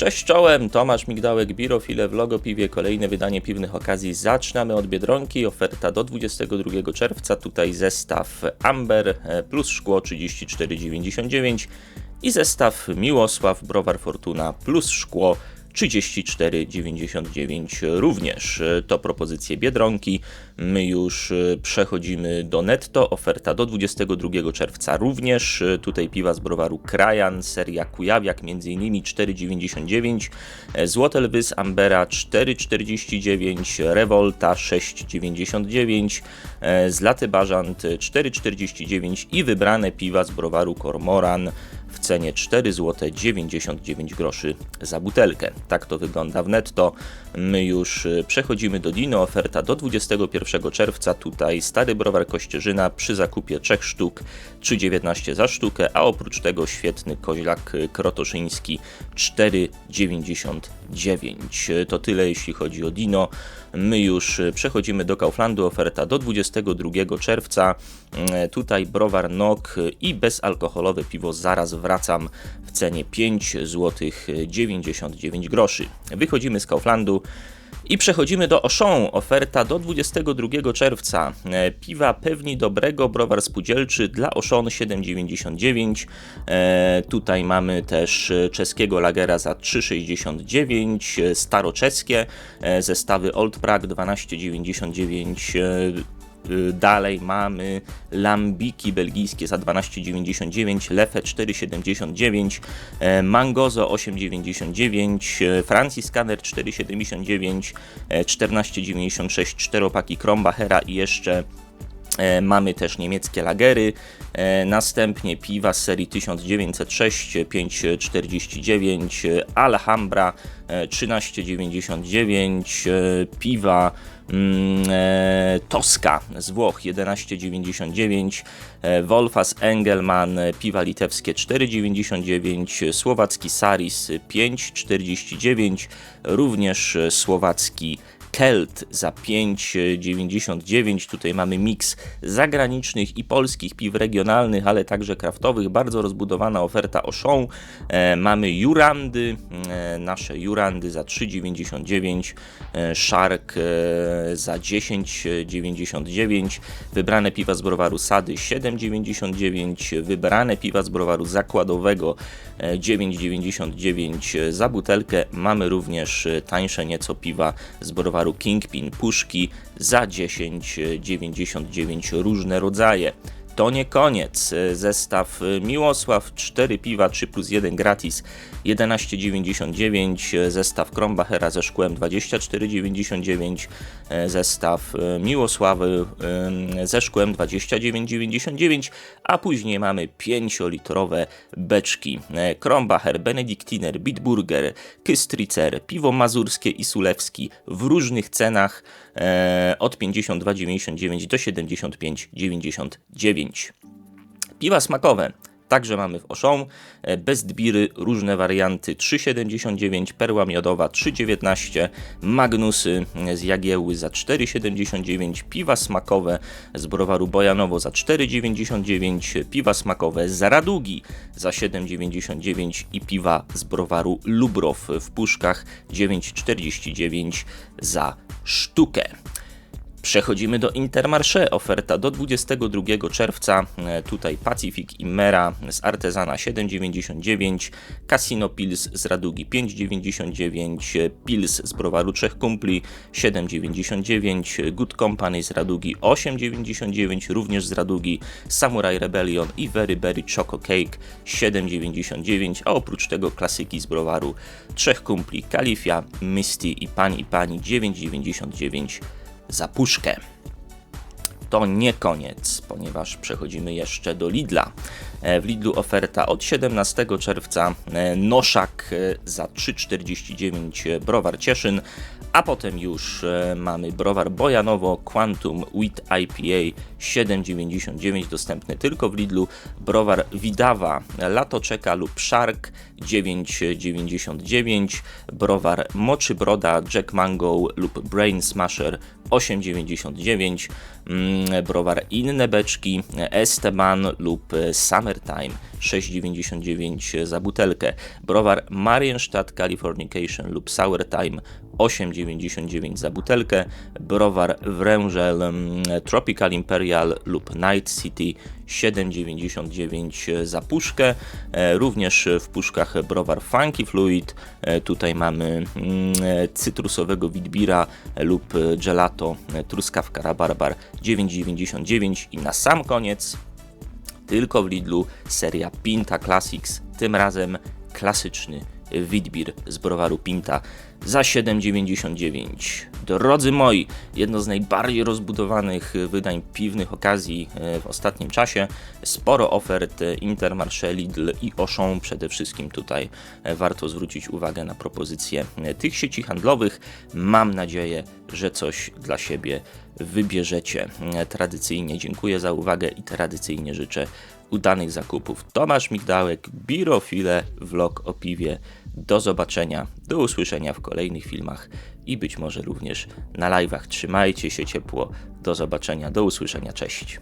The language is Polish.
Cześć czołem, Tomasz Migdałek, Birofile w Logopiwie, kolejne wydanie piwnych okazji. Zaczynamy od Biedronki, oferta do 22 czerwca, tutaj zestaw Amber e, plus szkło 34,99 i zestaw Miłosław Browar Fortuna plus szkło 34,99 również. To propozycje Biedronki. My już e, przechodzimy do netto. Oferta do 22 czerwca również. Tutaj piwa z browaru Krajan, seria Kujawiak m.in. 4,99. e, Złote Lwy z Ambera 4,49. Revolta 6,99. e, Zlaty Bażant 4,49 i wybrane piwa z browaru Kormoran w cenie 4 zł 99 groszy za butelkę. Tak to wygląda w netto. My już y, przechodzimy do Dino. Oferta do 21 czerwca. Tutaj stary browar Kościerzyna przy zakupie 3 sztuk 3,19 za sztukę, a oprócz tego świetny koźlak y, krotoszyński 4,99. Y, To tyle jeśli chodzi o Dino. My już y, przechodzimy do Kauflandu. Oferta do 22 czerwca. Y, Tutaj browar Nok i bezalkoholowe piwo zaraz wracam w cenie 5 zł 99 groszy. Wychodzimy z Kauflandu. I przechodzimy do Auchan. Oferta do 22 czerwca. E, Piwa pewni dobrego, browar spółdzielczy dla Auchan 7,99. E, tutaj mamy też czeskiego lagera za 3,69. e, Staroczeskie e, zestawy Old Prague 12,99. e, Y, Dalej mamy lambiki belgijskie za 12,99, Lefe 4,79, e, Mangozo 8,99, e, Franciskaner 4,79, e, 14,96, czteropaki Krombachera i jeszcze Mamy też niemieckie lagery, e, następnie piwa z serii 1906 5,49, e, Alhambra e, 13,99, e, piwa mm, e, Tosca z Włoch 11,99, e, Wolfas Engelman e, piwa litewskie 4,99, e, słowacki Saris 5,49, również e, słowacki Kelt za 5,99. Tutaj mamy miks zagranicznych i polskich piw regionalnych, ale także kraftowych. Bardzo rozbudowana oferta Auchan. E, mamy Jurandy, e, nasze Jurandy za 3,99. E, Shark e, za 10,99. Wybrane piwa z browaru Sady 7,99. Wybrane piwa z browaru zakładowego e, 9,99 za butelkę. Mamy również e, tańsze nieco piwa z browaru Kingpin Puszki za 10,99 różne rodzaje. To nie koniec. Zestaw e, Miłosław 4 piwa 3 plus 1 gratis 11,99. E, Zestaw Krombachera ze szkłem 24,99. E, Zestaw e, Miłosławy e, ze szkłem 29,99. A później mamy 5-litrowe beczki. E, Krombacher, Benediktiner, Bitburger, Kystricer, piwo mazurskie i sulewski w różnych cenach e, od 52,99 do 75,99. Piwa smakowe. Także mamy w Auchan e, Bestbiry, różne warianty 3,79, perła miodowa 3,19, Magnusy e, z Jagiełły za 4,79, piwa smakowe z browaru Bojanowo za 4,99, piwa smakowe z Radugi za 7,99 i piwa z browaru Lubrow w puszkach 9,49 za sztukę. Przechodzimy do Intermarché. Oferta do 22 czerwca. E, Tutaj Pacific i Mera z Artezana 7,99, Casino Pils z Radugi 5,99, e, Pils z browaru Trzech Kumpli 7,99, Good Company z Radugi 8,99, również z Radugi Samurai Rebellion i Very Berry Choco Cake 7,99, a oprócz tego klasyki z browaru Trzech Kumpli Kalifia, Misty i Pani i Pani 9,99 za puszkę. To nie koniec, ponieważ przechodzimy jeszcze do Lidla. E, W Lidlu oferta od 17 czerwca e, Noszak e, za 3,49 browar Cieszyn, a potem już mamy browar Bojanowo Quantum Wheat IPA 7,99 dostępny tylko w Lidlu, browar Widawa Latoczeka lub Shark 9,99, browar Moczy Broda Jack Mango lub Brain Smasher 8,99, mm, browar Inne Beczki Esteban lub Summer Summertime 6,99 za butelkę, browar Marienstadt Californication lub Sour Time 8,99 za butelkę, browar Wrężel mm, Tropical Imperial lub Night City 7,99 za puszkę. E, Również w puszkach browar Funky Fluid. E, Tutaj mamy mm, e, cytrusowego Witbira lub gelato e, truskawka rabarbar 9,99 i na sam koniec tylko w Lidlu seria Pinta Classics, tym razem klasyczny Witbir z browaru Pinta za 7,99. Drodzy moi, jedno z najbardziej rozbudowanych wydań piwnych okazji e, w ostatnim czasie. Sporo ofert Intermarché, Lidl i Auchan. Przede wszystkim tutaj e, warto zwrócić uwagę na propozycje e, tych sieci handlowych. Mam nadzieję, że coś dla siebie wybierzecie. Tradycyjnie dziękuję za uwagę i tradycyjnie życzę udanych zakupów. Tomasz Migdałek, Birofile, vlog o piwie. Do zobaczenia, do usłyszenia w kolejnych filmach i być może również na live'ach. Trzymajcie się ciepło. Do zobaczenia, do usłyszenia. Cześć.